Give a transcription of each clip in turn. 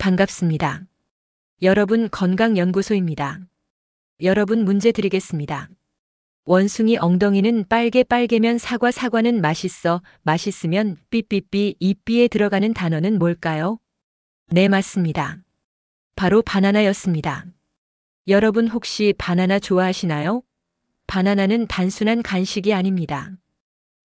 반갑습니다. 여러분 건강연구소입니다. 여러분 문제 드리겠습니다. 원숭이 엉덩이는 빨개 빨개면 사과 사과는 맛있어 맛있으면 삐삐삐 이삐에 들어가는 단어는 뭘까요? 네 맞습니다. 바로 바나나였습니다. 여러분 혹시 바나나 좋아하시나요? 바나나는 단순한 간식이 아닙니다.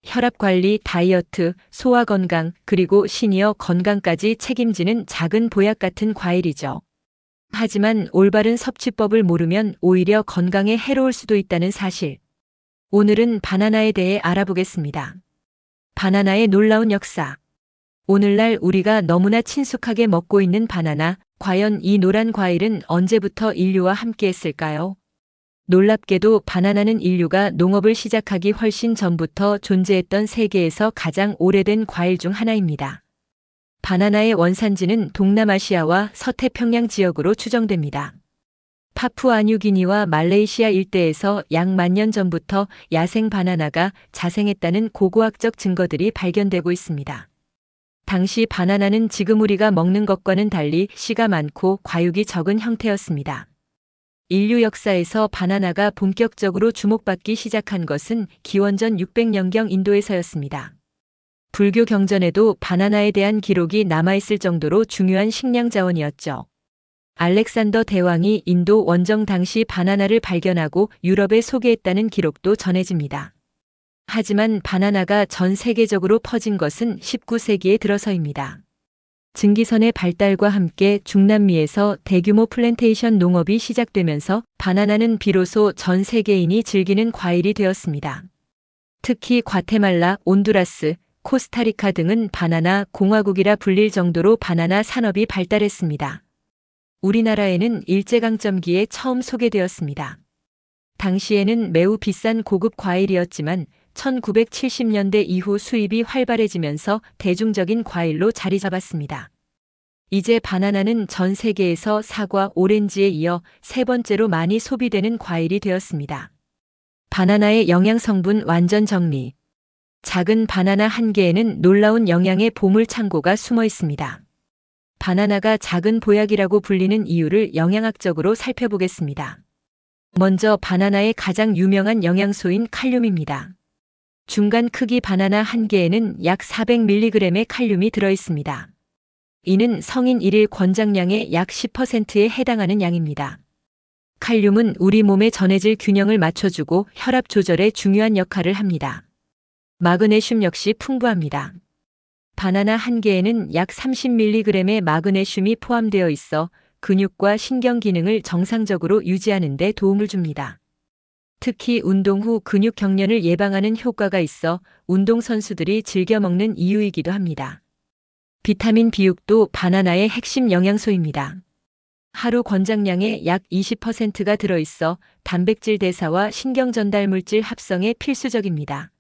혈압 관리, 다이어트, 소화 건강, 그리고 시니어 건강까지 책임지는 작은 보약 같은 과일이죠. 하지만 올바른 섭취법을 모르면 오히려 건강에 해로울 수도 있다는 사실. 오늘은 바나나에 대해 알아보겠습니다. 바나나의 놀라운 역사. 오늘날 우리가 너무나 친숙하게 먹고 있는 바나나, 과연 이 노란 과일은 언제부터 인류와 함께 했을까요? 놀랍게도 바나나는 인류가 농업을 시작하기 훨씬 전부터 존재했던 세계에서 가장 오래된 과일 중 하나입니다. 바나나의 원산지는 동남아시아와 서태평양 지역으로 추정됩니다. 파푸아뉴기니와 말레이시아 일대에서 약 만 년 전부터 야생 바나나가 자생했다는 고고학적 증거들이 발견되고 있습니다. 당시 바나나는 지금 우리가 먹는 것과는 달리 씨가 많고 과육이 적은 형태였습니다. 인류 역사에서 바나나가 본격적으로 주목받기 시작한 것은 기원전 600년경 인도에서였습니다. 불교 경전에도 바나나에 대한 기록이 남아있을 정도로 중요한 식량 자원이었죠. 알렉산더 대왕이 인도 원정 당시 바나나를 발견하고 유럽에 소개했다는 기록도 전해집니다. 하지만 바나나가 전 세계적으로 퍼진 것은 19세기에 들어서입니다. 증기선의 발달과 함께 중남미에서 대규모 플랜테이션 농업이 시작되면서 바나나는 비로소 전 세계인이 즐기는 과일이 되었습니다. 특히 과테말라, 온두라스, 코스타리카 등은 바나나 공화국이라 불릴 정도로 바나나 산업이 발달했습니다. 우리나라에는 일제강점기에 처음 소개되었습니다. 당시에는 매우 비싼 고급 과일이었지만 1970년대 이후 수입이 활발해지면서 대중적인 과일로 자리 잡았습니다. 이제 바나나는 전 세계에서 사과, 오렌지에 이어 세 번째로 많이 소비되는 과일이 되었습니다. 바나나의 영양 성분 완전 정리. 작은 바나나 한 개에는 놀라운 영양의 보물 창고가 숨어 있습니다. 바나나가 작은 보약이라고 불리는 이유를 영양학적으로 살펴보겠습니다. 먼저 바나나의 가장 유명한 영양소인 칼륨입니다. 중간 크기 바나나 한 개에는 약 400mg의 칼륨이 들어 있습니다. 이는 성인 1일 권장량의 약 10%에 해당하는 양입니다. 칼륨은 우리 몸의 전해질 균형을 맞춰주고 혈압 조절에 중요한 역할을 합니다. 마그네슘 역시 풍부합니다. 바나나 한 개에는 약 30mg의 마그네슘이 포함되어 있어 근육과 신경 기능을 정상적으로 유지하는 데 도움을 줍니다. 특히 운동 후 근육 경련을 예방하는 효과가 있어 운동선수들이 즐겨 먹는 이유이기도 합니다. 비타민 B6도 바나나의 핵심 영양소입니다. 하루 권장량의 약 20%가 들어있어 단백질 대사와 신경 전달 물질 합성에 필수적입니다.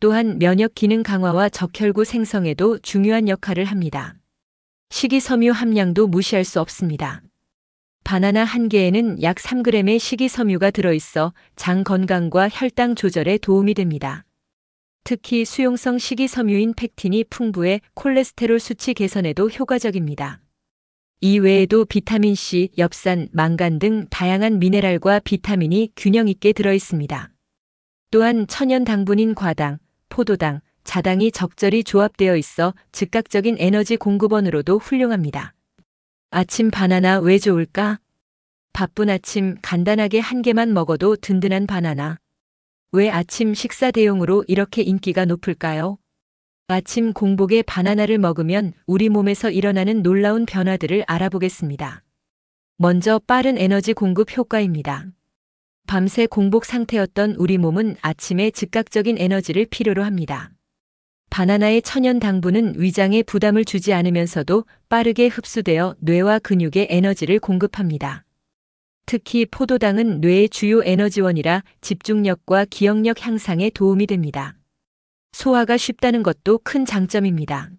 또한 면역 기능 강화와 적혈구 생성에도 중요한 역할을 합니다. 식이섬유 함량도 무시할 수 없습니다. 바나나 한 개에는 약 3g의 식이섬유가 들어있어 장 건강과 혈당 조절에 도움이 됩니다. 특히 수용성 식이섬유인 팩틴이 풍부해 콜레스테롤 수치 개선에도 효과적입니다. 이 외에도 비타민C, 엽산, 망간 등 다양한 미네랄과 비타민이 균형 있게 들어 있습니다. 또한 천연 당분인 과당, 포도당, 자당이 적절히 조합되어 있어 즉각적인 에너지 공급원으로도 훌륭합니다. 아침 바나나 왜 좋을까? 바쁜 아침 간단하게 한 개만 먹어도 든든한 바나나. 왜 아침 식사 대용으로 이렇게 인기가 높을까요? 아침 공복에 바나나를 먹으면 우리 몸에서 일어나는 놀라운 변화들을 알아보겠습니다. 먼저 빠른 에너지 공급 효과입니다. 밤새 공복 상태였던 우리 몸은 아침에 즉각적인 에너지를 필요로 합니다. 바나나의 천연 당분은 위장에 부담을 주지 않으면서도 빠르게 흡수되어 뇌와 근육에 에너지를 공급합니다. 특히 포도당은 뇌의 주요 에너지원이라 집중력과 기억력 향상에 도움이 됩니다. 소화가 쉽다는 것도 큰 장점입니다.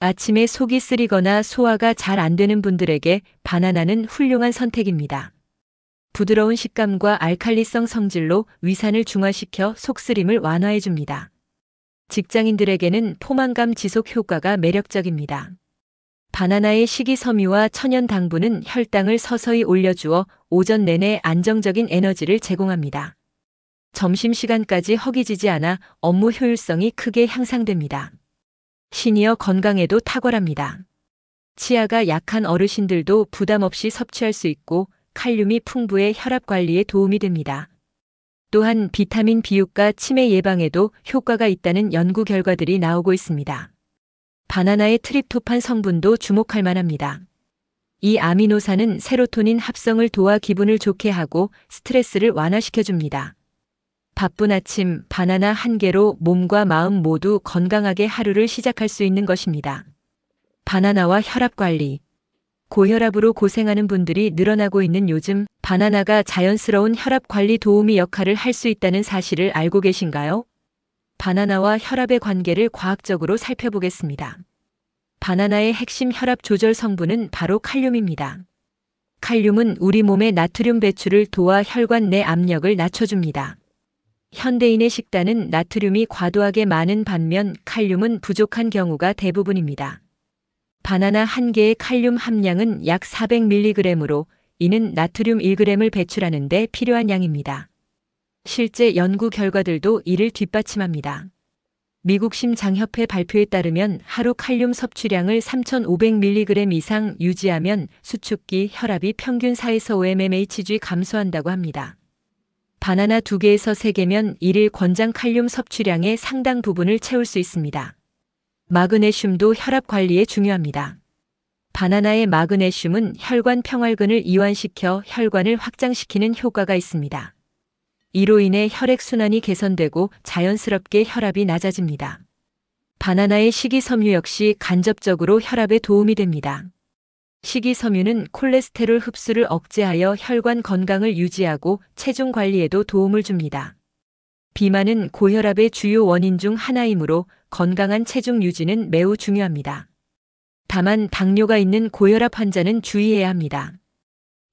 아침에 속이 쓰리거나 소화가 잘 안 되는 분들에게 바나나는 훌륭한 선택입니다. 부드러운 식감과 알칼리성 성질로 위산을 중화시켜 속쓰림을 완화해 줍니다. 직장인들에게는 포만감 지속 효과가 매력적입니다. 바나나의 식이섬유와 천연 당분은 혈당을 서서히 올려주어 오전 내내 안정적인 에너지를 제공합니다. 점심시간까지 허기지지 않아 업무 효율성이 크게 향상됩니다. 시니어 건강에도 탁월합니다. 치아가 약한 어르신들도 부담 없이 섭취할 수 있고 칼륨이 풍부해 혈압 관리에 도움이 됩니다. 또한 비타민 비육과 치매 예방에도 효과가 있다는 연구 결과들이 나오고 있습니다. 바나나의 트립토판 성분도 주목할 만합니다. 이 아미노산은 세로토닌 합성을 도와 기분을 좋게 하고 스트레스를 완화시켜줍니다. 바쁜 아침 바나나 한 개로 몸과 마음 모두 건강하게 하루를 시작할 수 있는 것입니다. 바나나와 혈압 관리. 고혈압으로 고생하는 분들이 늘어나고 있는 요즘 바나나가 자연스러운 혈압 관리 도우미 역할을 할 수 있다는 사실을 알고 계신가요? 바나나와 혈압의 관계를 과학적으로 살펴보겠습니다. 바나나의 핵심 혈압 조절 성분은 바로 칼륨입니다. 칼륨은 우리 몸의 나트륨 배출을 도와 혈관 내 압력을 낮춰줍니다. 현대인의 식단은 나트륨이 과도하게 많은 반면 칼륨은 부족한 경우가 대부분입니다. 바나나 한 개의 칼륨 함량은 약 400mg으로 이는 나트륨 1g을 배출하는 데 필요한 양입니다. 실제 연구 결과들도 이를 뒷받침합니다. 미국 심장협회 발표에 따르면 하루 칼륨 섭취량을 3,500mg 이상 유지하면 수축기 혈압이 평균 4에서 5mmHg 감소한다고 합니다. 바나나 2개에서 3개면 1일 권장 칼륨 섭취량의 상당 부분을 채울 수 있습니다. 마그네슘도 혈압 관리에 중요합니다. 바나나의 마그네슘은 혈관 평활근을 이완시켜 혈관을 확장시키는 효과가 있습니다. 이로 인해 혈액순환이 개선되고 자연스럽게 혈압이 낮아집니다. 바나나의 식이섬유 역시 간접적으로 혈압에 도움이 됩니다. 식이섬유는 콜레스테롤 흡수를 억제하여 혈관 건강을 유지하고 체중 관리에도 도움을 줍니다. 비만은 고혈압의 주요 원인 중 하나이므로 건강한 체중 유지는 매우 중요합니다. 다만 당뇨가 있는 고혈압 환자는 주의해야 합니다.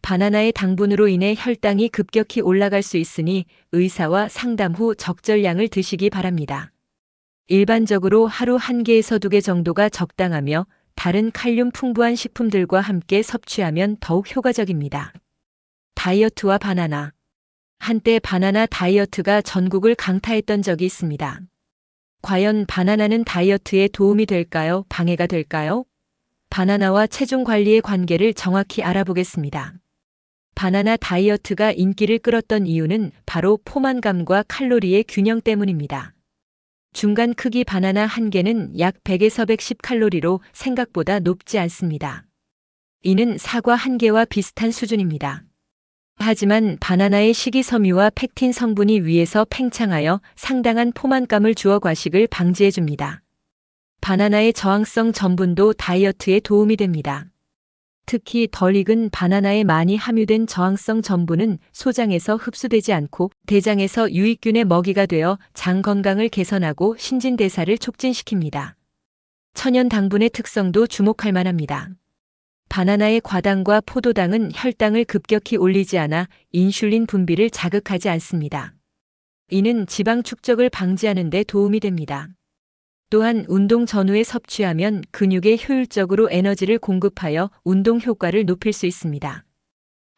바나나의 당분으로 인해 혈당이 급격히 올라갈 수 있으니 의사와 상담 후 적절량을 드시기 바랍니다. 일반적으로 하루 한 개에서 두개 정도가 적당하며 다른 칼륨 풍부한 식품들과 함께 섭취하면 더욱 효과적입니다. 다이어트와 바나나. 한때 바나나 다이어트가 전국을 강타했던 적이 있습니다. 과연 바나나는 다이어트에 도움이 될까요? 방해가 될까요? 바나나와 체중 관리의 관계를 정확히 알아보겠습니다. 바나나 다이어트가 인기를 끌었던 이유는 바로 포만감과 칼로리의 균형 때문입니다. 중간 크기 바나나 한 개는 약 100에서 110칼로리로 생각보다 높지 않습니다. 이는 사과 한 개와 비슷한 수준입니다. 하지만 바나나의 식이섬유와 팩틴 성분이 위에서 팽창하여 상당한 포만감을 주어 과식을 방지해줍니다. 바나나의 저항성 전분도 다이어트에 도움이 됩니다. 특히 덜 익은 바나나에 많이 함유된 저항성 전분은 소장에서 흡수되지 않고 대장에서 유익균의 먹이가 되어 장 건강을 개선하고 신진대사를 촉진시킵니다. 천연 당분의 특성도 주목할 만합니다. 바나나의 과당과 포도당은 혈당을 급격히 올리지 않아 인슐린 분비를 자극하지 않습니다. 이는 지방 축적을 방지하는 데 도움이 됩니다. 또한 운동 전후에 섭취하면 근육에 효율적으로 에너지를 공급하여 운동 효과를 높일 수 있습니다.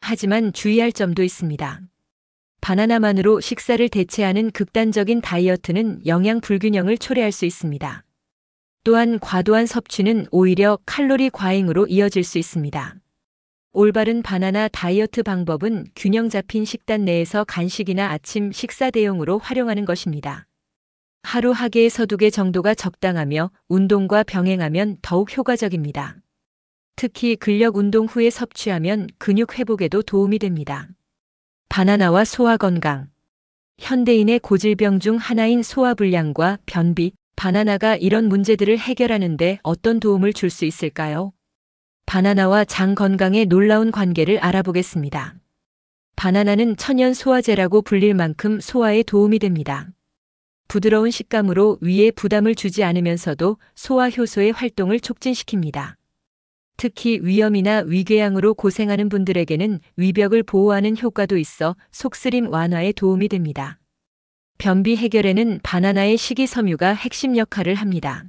하지만 주의할 점도 있습니다. 바나나만으로 식사를 대체하는 극단적인 다이어트는 영양 불균형을 초래할 수 있습니다. 또한 과도한 섭취는 오히려 칼로리 과잉으로 이어질 수 있습니다. 올바른 바나나 다이어트 방법은 균형 잡힌 식단 내에서 간식이나 아침 식사 대용으로 활용하는 것입니다. 하루 하개에서 두 개 정도가 적당하며 운동과 병행하면 더욱 효과적입니다. 특히 근력 운동 후에 섭취하면 근육 회복에도 도움이 됩니다. 바나나와 소화 건강. 현대인의 고질병 중 하나인 소화불량과 변비, 바나나가 이런 문제들을 해결하는데 어떤 도움을 줄 수 있을까요? 바나나와 장 건강의 놀라운 관계를 알아보겠습니다. 바나나는 천연 소화제라고 불릴 만큼 소화에 도움이 됩니다. 부드러운 식감으로 위에 부담을 주지 않으면서도 소화 효소의 활동을 촉진시킵니다. 특히 위염이나 위궤양으로 고생하는 분들에게는 위벽을 보호하는 효과도 있어 속쓰림 완화에 도움이 됩니다. 변비 해결에는 바나나의 식이섬유가 핵심 역할을 합니다.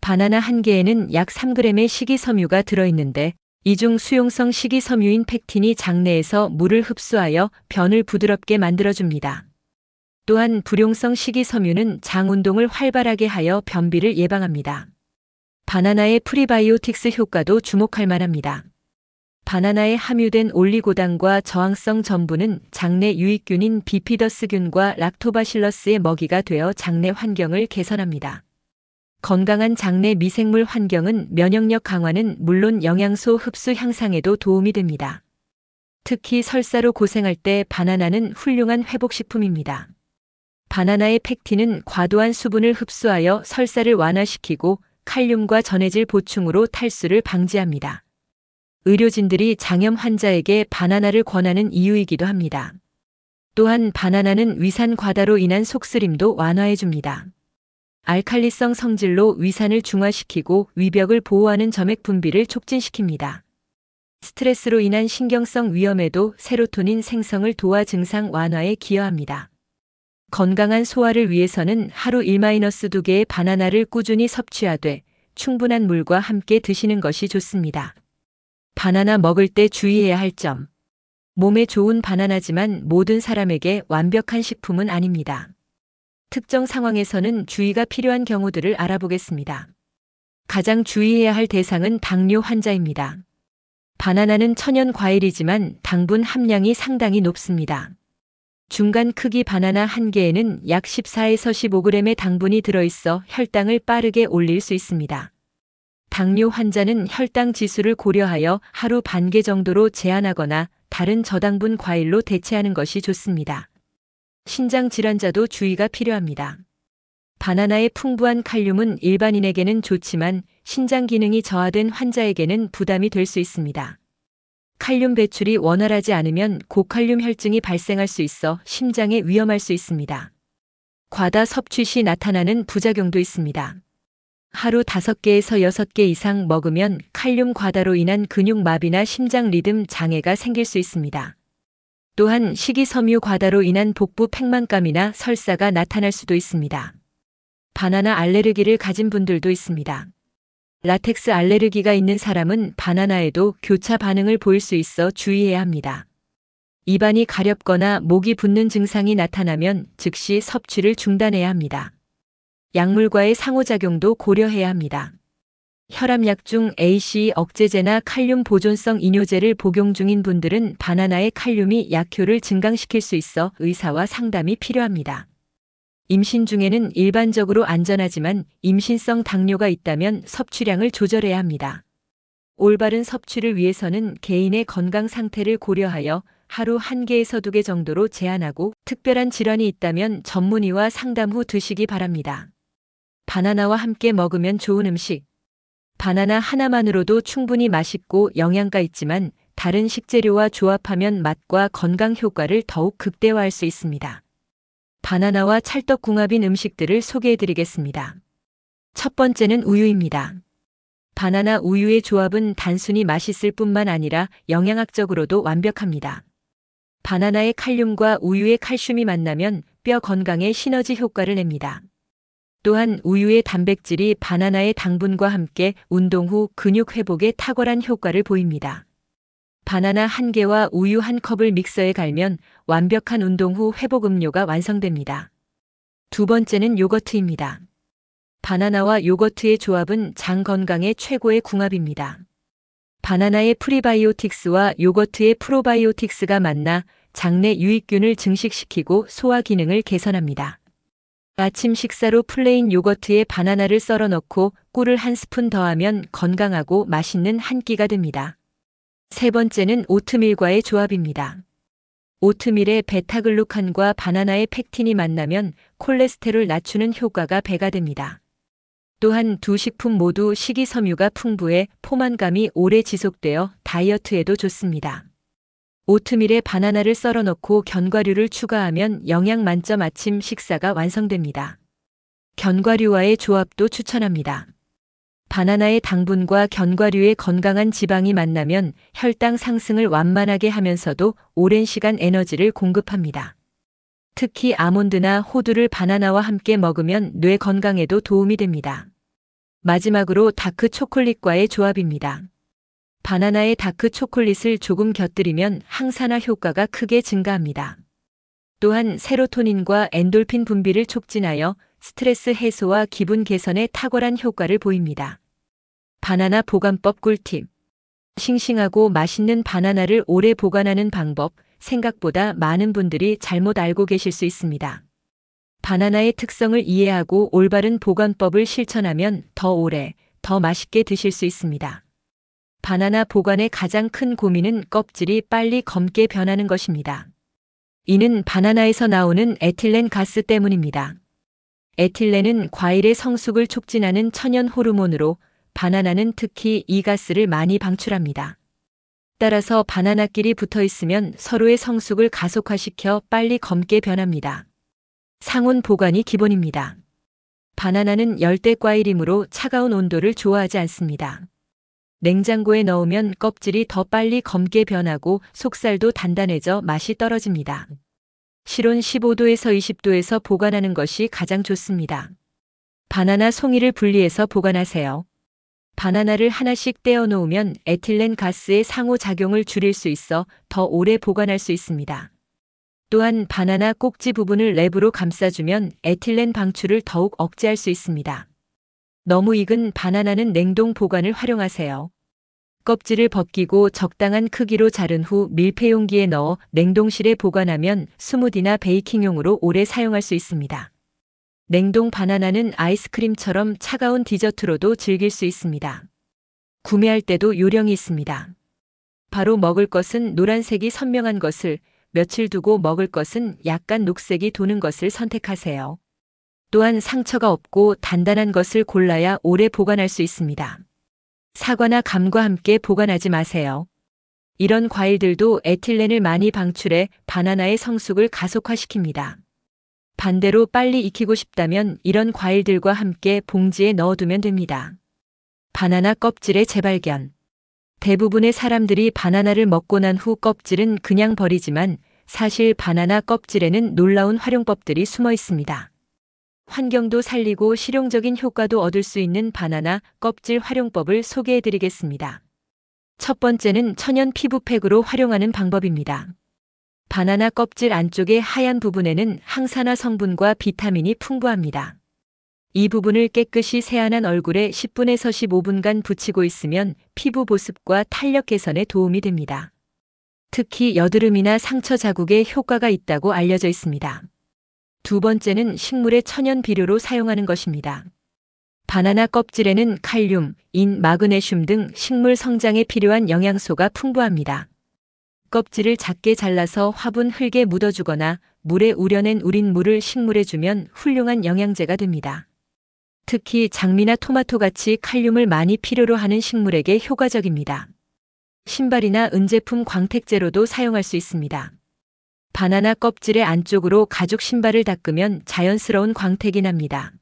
바나나 한 개에는 약 3g의 식이섬유가 들어있는데 이중 수용성 식이섬유인 팩틴이 장내에서 물을 흡수하여 변을 부드럽게 만들어줍니다. 또한 불용성 식이섬유는 장 운동을 활발하게 하여 변비를 예방합니다. 바나나의 프리바이오틱스 효과도 주목할 만합니다. 바나나에 함유된 올리고당과 저항성 전분은 장내 유익균인 비피더스균과 락토바실러스의 먹이가 되어 장내 환경을 개선합니다. 건강한 장내 미생물 환경은 면역력 강화는 물론 영양소 흡수 향상에도 도움이 됩니다. 특히 설사로 고생할 때 바나나는 훌륭한 회복식품입니다. 바나나의 팩틴은 과도한 수분을 흡수하여 설사를 완화시키고 칼륨과 전해질 보충으로 탈수를 방지합니다. 의료진들이 장염 환자에게 바나나를 권하는 이유이기도 합니다. 또한 바나나는 위산 과다로 인한 속쓰림도 완화해줍니다. 알칼리성 성질로 위산을 중화시키고 위벽을 보호하는 점액 분비를 촉진시킵니다. 스트레스로 인한 신경성 위험에도 세로토닌 생성을 도와 증상 완화에 기여합니다. 건강한 소화를 위해서는 하루 1-2개의 바나나를 꾸준히 섭취하되 충분한 물과 함께 드시는 것이 좋습니다. 바나나 먹을 때 주의해야 할 점. 몸에 좋은 바나나지만 모든 사람에게 완벽한 식품은 아닙니다. 특정 상황에서는 주의가 필요한 경우들을 알아보겠습니다. 가장 주의해야 할 대상은 당뇨 환자입니다. 바나나는 천연 과일이지만 당분 함량이 상당히 높습니다. 중간 크기 바나나 한 개에는 약 14에서 15g의 당분이 들어있어 혈당을 빠르게 올릴 수 있습니다. 당뇨 환자는 혈당 지수를 고려하여 하루 반 개 정도로 제한하거나 다른 저당분 과일로 대체하는 것이 좋습니다. 신장 질환자도 주의가 필요합니다. 바나나의 풍부한 칼륨은 일반인에게는 좋지만 신장 기능이 저하된 환자에게는 부담이 될 수 있습니다. 칼륨 배출이 원활하지 않으면 고칼륨 혈증이 발생할 수 있어 심장에 위험할 수 있습니다. 과다 섭취 시 나타나는 부작용도 있습니다. 하루 5개에서 6개 이상 먹으면 칼륨 과다로 인한 근육마비나 심장 리듬 장애가 생길 수 있습니다. 또한 식이섬유 과다로 인한 복부 팽만감이나 설사가 나타날 수도 있습니다. 바나나 알레르기를 가진 분들도 있습니다. 라텍스 알레르기가 있는 사람은 바나나에도 교차 반응을 보일 수 있어 주의해야 합니다. 입안이 가렵거나 목이 붓는 증상이 나타나면 즉시 섭취를 중단해야 합니다. 약물과의 상호작용도 고려해야 합니다. 혈압약 중 AC 억제제나 칼륨 보존성 이뇨제를 복용 중인 분들은 바나나의 칼륨이 약효를 증강시킬 수 있어 의사와 상담이 필요합니다. 임신 중에는 일반적으로 안전하지만 임신성 당뇨가 있다면 섭취량을 조절해야 합니다. 올바른 섭취를 위해서는 개인의 건강 상태를 고려하여 하루 한 개에서 두개 정도로 제한하고 특별한 질환이 있다면 전문의와 상담 후 드시기 바랍니다. 바나나와 함께 먹으면 좋은 음식. 바나나 하나만으로도 충분히 맛있고 영양가 있지만 다른 식재료와 조합하면 맛과 건강 효과를 더욱 극대화할 수 있습니다. 바나나와 찰떡궁합인 음식들을 소개해 드리겠습니다. 첫 번째는 우유입니다. 바나나 우유의 조합은 단순히 맛있을 뿐만 아니라 영양학적으로도 완벽합니다. 바나나의 칼륨과 우유의 칼슘이 만나면 뼈 건강에 시너지 효과를 냅니다. 또한 우유의 단백질이 바나나의 당분과 함께 운동 후 근육 회복에 탁월한 효과를 보입니다. 바나나 한 개와 우유 한 컵을 믹서에 갈면 완벽한 운동 후 회복 음료가 완성됩니다. 두 번째는 요거트입니다. 바나나와 요거트의 조합은 장 건강의 최고의 궁합입니다. 바나나의 프리바이오틱스와 요거트의 프로바이오틱스가 만나 장내 유익균을 증식시키고 소화 기능을 개선합니다. 아침 식사로 플레인 요거트에 바나나를 썰어 넣고 꿀을 한 스푼 더하면 건강하고 맛있는 한 끼가 됩니다. 세 번째는 오트밀과의 조합입니다. 오트밀의 베타글루칸과 바나나의 팩틴이 만나면 콜레스테롤 낮추는 효과가 배가 됩니다. 또한 두 식품 모두 식이섬유가 풍부해 포만감이 오래 지속되어 다이어트에도 좋습니다. 오트밀에 바나나를 썰어 넣고 견과류를 추가하면 영양 만점 아침 식사가 완성됩니다. 견과류와의 조합도 추천합니다. 바나나의 당분과 견과류의 건강한 지방이 만나면 혈당 상승을 완만하게 하면서도 오랜 시간 에너지를 공급합니다. 특히 아몬드나 호두를 바나나와 함께 먹으면 뇌 건강에도 도움이 됩니다. 마지막으로 다크 초콜릿과의 조합입니다. 바나나에 다크 초콜릿을 조금 곁들이면 항산화 효과가 크게 증가합니다. 또한 세로토닌과 엔돌핀 분비를 촉진하여 스트레스 해소와 기분 개선에 탁월한 효과를 보입니다. 바나나 보관법 꿀팁. 싱싱하고 맛있는 바나나를 오래 보관하는 방법, 생각보다 많은 분들이 잘못 알고 계실 수 있습니다. 바나나의 특성을 이해하고 올바른 보관법을 실천하면 더 오래, 더 맛있게 드실 수 있습니다. 바나나 보관의 가장 큰 고민은 껍질이 빨리 검게 변하는 것입니다. 이는 바나나에서 나오는 에틸렌 가스 때문입니다. 에틸렌은 과일의 성숙을 촉진하는 천연 호르몬으로 바나나는 특히 이 가스를 많이 방출합니다. 따라서 바나나끼리 붙어 있으면 서로의 성숙을 가속화시켜 빨리 검게 변합니다. 상온 보관이 기본입니다. 바나나는 열대 과일이므로 차가운 온도를 좋아하지 않습니다. 냉장고에 넣으면 껍질이 더 빨리 검게 변하고 속살도 단단해져 맛이 떨어집니다. 실온 15도에서 20도에서 보관하는 것이 가장 좋습니다. 바나나 송이를 분리해서 보관하세요. 바나나를 하나씩 떼어 놓으면 에틸렌 가스의 상호작용을 줄일 수 있어 더 오래 보관할 수 있습니다. 또한 바나나 꼭지 부분을 랩으로 감싸주면 에틸렌 방출을 더욱 억제할 수 있습니다. 너무 익은 바나나는 냉동 보관을 활용하세요. 껍질을 벗기고 적당한 크기로 자른 후 밀폐 용기에 넣어 냉동실에 보관하면 스무디나 베이킹용으로 오래 사용할 수 있습니다. 냉동 바나나는 아이스크림처럼 차가운 디저트로도 즐길 수 있습니다. 구매할 때도 요령이 있습니다. 바로 먹을 것은 노란색이 선명한 것을, 며칠 두고 먹을 것은 약간 녹색이 도는 것을 선택하세요. 또한 상처가 없고 단단한 것을 골라야 오래 보관할 수 있습니다. 사과나 감과 함께 보관하지 마세요. 이런 과일들도 에틸렌을 많이 방출해 바나나의 성숙을 가속화시킵니다. 반대로 빨리 익히고 싶다면 이런 과일들과 함께 봉지에 넣어두면 됩니다. 바나나 껍질의 재발견. 대부분의 사람들이 바나나를 먹고 난 후 껍질은 그냥 버리지만 사실 바나나 껍질에는 놀라운 활용법들이 숨어 있습니다. 환경도 살리고 실용적인 효과도 얻을 수 있는 바나나 껍질 활용법을 소개해 드리겠습니다. 첫 번째는 천연 피부팩으로 활용하는 방법입니다. 바나나 껍질 안쪽의 하얀 부분에는 항산화 성분과 비타민이 풍부합니다. 이 부분을 깨끗이 세안한 얼굴에 10분에서 15분간 붙이고 있으면 피부 보습과 탄력 개선에 도움이 됩니다. 특히 여드름이나 상처 자국에 효과가 있다고 알려져 있습니다. 두 번째는 식물의 천연 비료로 사용하는 것입니다. 바나나 껍질에는 칼륨, 인, 마그네슘 등 식물 성장에 필요한 영양소가 풍부합니다. 껍질을 작게 잘라서 화분 흙에 묻어주거나 물에 우려낸 우린 물을 식물에 주면 훌륭한 영양제가 됩니다. 특히 장미나 토마토 같이 칼륨을 많이 필요로 하는 식물에게 효과적입니다. 신발이나 은제품 광택제로도 사용할 수 있습니다. 바나나 껍질의 안쪽으로 가죽 신발을 닦으면 자연스러운 광택이 납니다.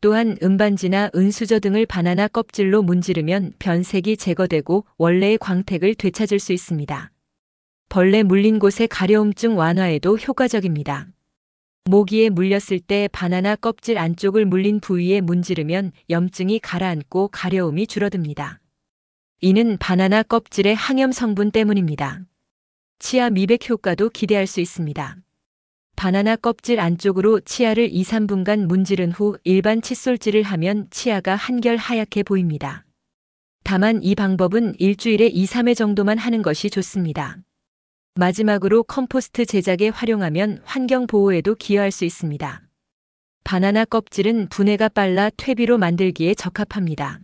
또한 은반지나 은수저 등을 바나나 껍질로 문지르면 변색이 제거되고 원래의 광택을 되찾을 수 있습니다. 벌레 물린 곳의 가려움증 완화에도 효과적입니다. 모기에 물렸을 때 바나나 껍질 안쪽을 물린 부위에 문지르면 염증이 가라앉고 가려움이 줄어듭니다. 이는 바나나 껍질의 항염 성분 때문입니다. 치아 미백 효과도 기대할 수 있습니다. 바나나 껍질 안쪽으로 치아를 2, 3분간 문지른 후 일반 칫솔질을 하면 치아가 한결 하얗게 보입니다. 다만 이 방법은 일주일에 2, 3회 정도만 하는 것이 좋습니다. 마지막으로 컴포스트 제작에 활용하면 환경 보호에도 기여할 수 있습니다. 바나나 껍질은 분해가 빨라 퇴비로 만들기에 적합합니다.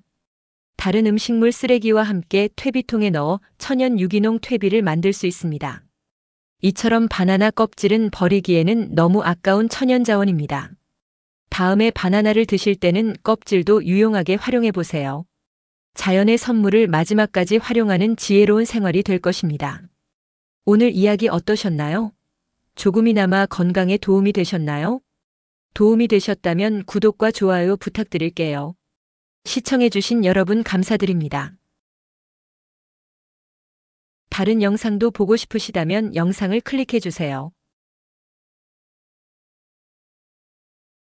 다른 음식물 쓰레기와 함께 퇴비통에 넣어 천연 유기농 퇴비를 만들 수 있습니다. 이처럼 바나나 껍질은 버리기에는 너무 아까운 천연 자원입니다. 다음에 바나나를 드실 때는 껍질도 유용하게 활용해 보세요. 자연의 선물을 마지막까지 활용하는 지혜로운 생활이 될 것입니다. 오늘 이야기 어떠셨나요? 조금이나마 건강에 도움이 되셨나요? 도움이 되셨다면 구독과 좋아요 부탁드릴게요. 시청해주신 여러분 감사드립니다. 다른 영상도 보고 싶으시다면 영상을 클릭해주세요.